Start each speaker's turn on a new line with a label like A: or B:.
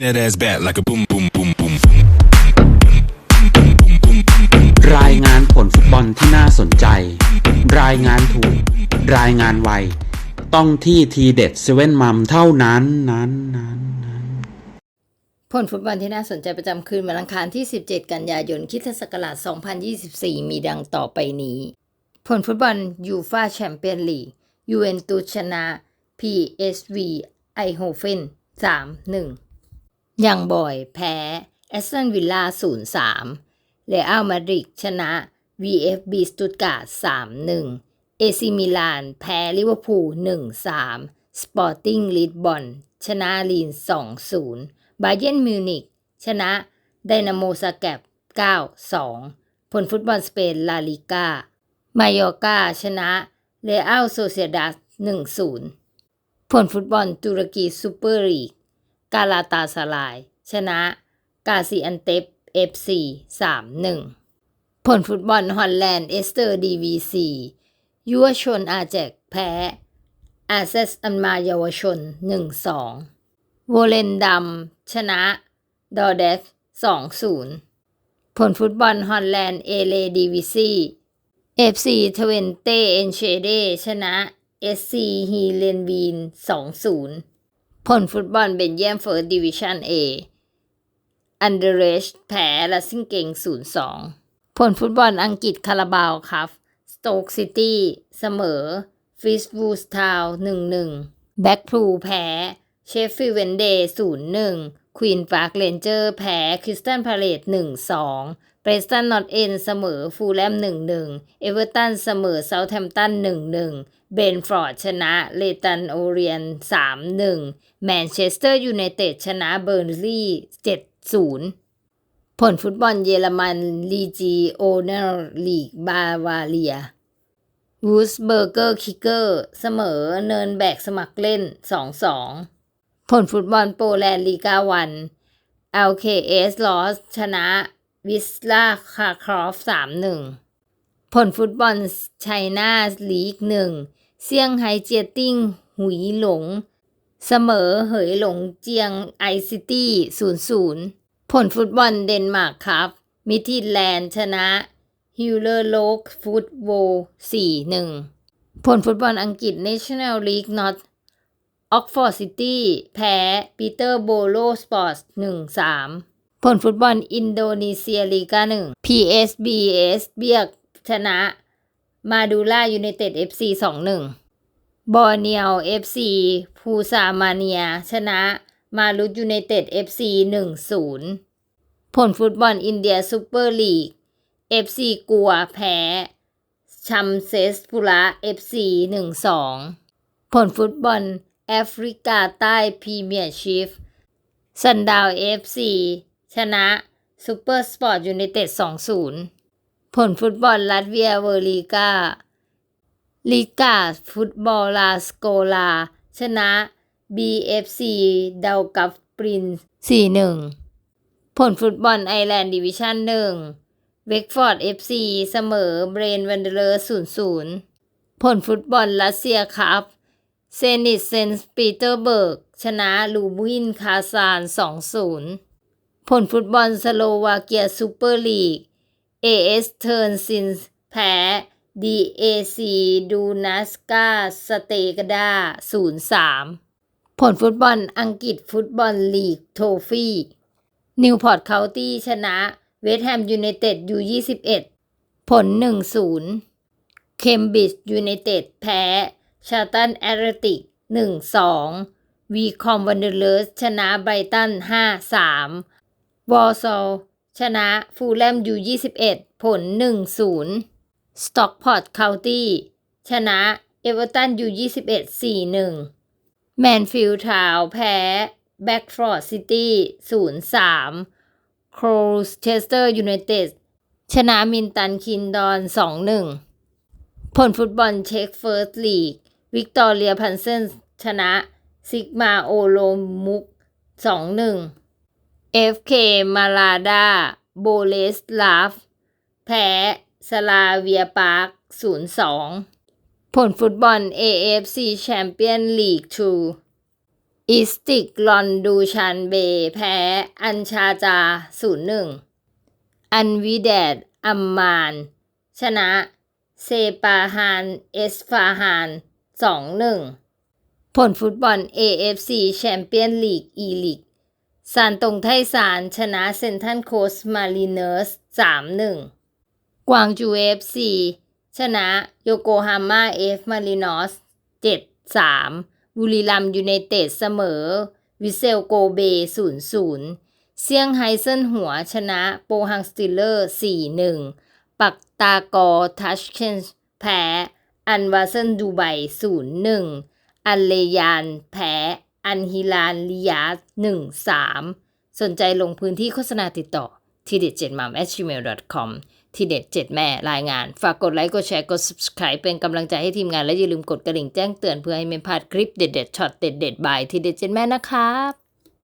A: That ass back like a boom, boom, boom, boom.
B: รายงานผลฟุตบอลที่น่าสนใจ รายงานถูก รายงานไว ต้องที่ทีเด็ดเซเว่นมัมเท่านั้นนั้นนั้นนั้น
C: ผลฟุตบอลที่น่าสนใจประจำคืนวันอังคารที่ 17 กันยายนคริสตศักราช2024 มีดังต่อไปนี้ ผลฟุตบอลยูฟาแชมเปี้ยนลีกยูเวนตุสชนะ PSV ไอโฮเฟน3-1 ยังบอยแพ้แอสตันวิลล่า0-3เรอัลมาดริดชนะ VFB สตุตการ์ด3-1 เอซิมิลาน แพ้ลิเวอร์พูล1-3 สปอร์ติ้งลิสบอนชนะลีน 2-0 บาเยนมิวนิกชนะไดนาโมซาแกบ9-2 ผลฟุตบอลสเปนลาลิกามายอกาชนะเรอัลโซเซียดัส1-0 ผลฟุตบอลตุรกีซูเปอร์ลีก กาลาตาสลาย ชนะกาซิอันเตป FC 3-1ผลฟุตบอลฮอลแลนด์เอสเตอร์ดีวีซียุวชนอาแจกแพ้อาเซสอันมาเยาวชน1-2โวเลนดัมชนะดอเดฟ2-0ผลฟุตบอลฮอลแลนด์เอเลดีวีซีเอฟซีทเวนเตเอนเชเดชนะเอสซีฮีเลนวีน2-0 ผลฟุตบอลเบนเยียมเฟิร์สดิวิชั่นเออันเดเรชแพ้ละซิงเกง0-2 ผลฟุตบอลอังกฤษคาราบาวครับสโตกซิตี้เสมอฟิสบูสทาว1-1 แบ็กพลูแพ้เชฟฟิลเวนเดย์0-1 ควีนฟาร์กเรนเจอร์แพ้คริสตันพาเลต1-2เปรสตันนอตเอนเสมอฟูลแลม1-1เอเวอร์ตันเสมอเซาท์แฮมป์ตัน1-1เบนฟอร์ดชนะเลตันโอเรียน3-1แมนเชสเตอร์ยูไนเต็ดชนะเบอร์นลีย์7-0ผลฟุตบอลเยอรมันลีจีโอเนอร์ลีกบาวาเลียวูสเบอร์เกอร์คิกเกอร์เสมอเนินแบกสมัครเล่น2-2 ผลฟุตบอลโปแลนด์ลีกาวัน LKS ลอสชนะวิสลาคาครอฟ3-1ผลฟุตบอลไชน่าลีก1เซี่ยงไฮ้เจียติ้ง หุยหลง เสมอเหยหลงเจียงไอซิตี้0-0ผลฟุตบอลเดนมาร์กครับ มิทิแลนด์ชนะฮิลเลอร์โลกฟุตบอล4-1ผลฟุตบอลอังกฤษ National League North ออกฟอร์ดซิตี้แพ้ปีเตอร์โบโลสปอร์ต1-3ผลฟุตบอลอินโดนีเซียลีกา1 PSBS เบียกชนะ มาดูล่ายูไนเต็ด FC 2-1 บอร์เนียว FC พูซามาเนีย ชนะมาลุดยูไนเต็ด FC 1-0 ผลฟุตบอลอินเดียซูเปอร์ลีก FC กัวแพ้ชัมเซสปุระ FC 1-2 ผลฟุตบอล แอฟริกาใต้พรีเมียร์ชีฟซันดาว FC ชนะซูเปอร์สปอร์ตยูไนเต็ด2-0 ผลฟุตบอลลัตเวียเวอร์ลีกาลีกาฟุตบอลลาสโกลา ชนะ BFC ดากับปริน4-1 ผลฟุตบอลไอแลนด์ดิวิชั่น1เวกฟอร์ด FC เสมอเบรนวันเดอร์0-0ผลฟุตบอลรัสเซียคัพ เซนิตเซนต์ปีเตอร์เบิร์ก ชนะลูบินคาซาน 2-0 ผลฟุตบอลสโลวาเกียซูเปอร์ลีก AS เทิร์นซินแพ้ DAC ดูนัสกาสเตกดา 0-3 ผลฟุตบอลอังกฤษฟุตบอลลีกโทฟี่นิวพอร์ตเคาน์ตี้ชนะเวสต์แฮมยูไนเต็ดยู21 ผล 1-0 เคมบริดจ์ยูไนเต็ดแพ้ ชาตันแอตเลติก1-2วีคอมวันเดอร์เลสชนะไบรตัน5-3วอร์ซอลชนะฟูลแลมยู21ผล1-0สต็อกพอร์ตเคานตี้ชนะเอเวอร์ตันยู21 4-1แมนฟิลด์ทาวแพ้แบ็กฟอร์ดซิตี้0-3โครสเชสเตอร์ยูไนเต็ดชนะมินตันคินดอน2-1ผลฟุตบอลเช็กเฟิร์สลีก วิกตอเรียพันเซนชนะซิกมาโอโลมุก 2-1 FK มาลาดาโบเลสลาฟ แพ้สลาเวียปาร์ค 0-2 ผลฟุตบอล AFC แชมเปี้ยนลีก2อิสติกลอนดูชันเบ แพ้ อัญชาจา 0-1 อันวิแดดอัมมาน ชนะ เซปาฮาน เอสฟาฮาน 2-1 ผลฟุตบอล AFC แชมเปี้ยนลีกอีลิกซานตงไทซานชนะเซนทันโคสมารีเนอร์ส3-1 กวางจู FC ชนะโยโกฮาม่าเอฟมารินอส7-3 บุรีรัมยูไนเต็ดเสมอ วิเซลโกเบ 0-0เซี่ยงไฮเซินหัวชนะโปฮังสติลเลอร์ 4-1 ปักตากอทัชเคนแพ้ อันวาเซนดูไบ0-1อันเลยานแพ้อันฮิลานลิยาส1-3สนใจลงพื้นที่โฆษณาติดต่อทีเด็ดเจ็ดมัม at gmail.com ทีเด็ดเจ็ดแม่รายงาน ฝากกดไลค์ กดแชร์ กด subscribe เป็นกำลังใจให้ทีมงานและอย่าลืมกดกระดิ่งแจ้งเตือนเพื่อให้ไม่พลาดคลิปเด็ดๆช็อตเด็ดๆบายทีเด็ดเจ็ดแม่นะครับ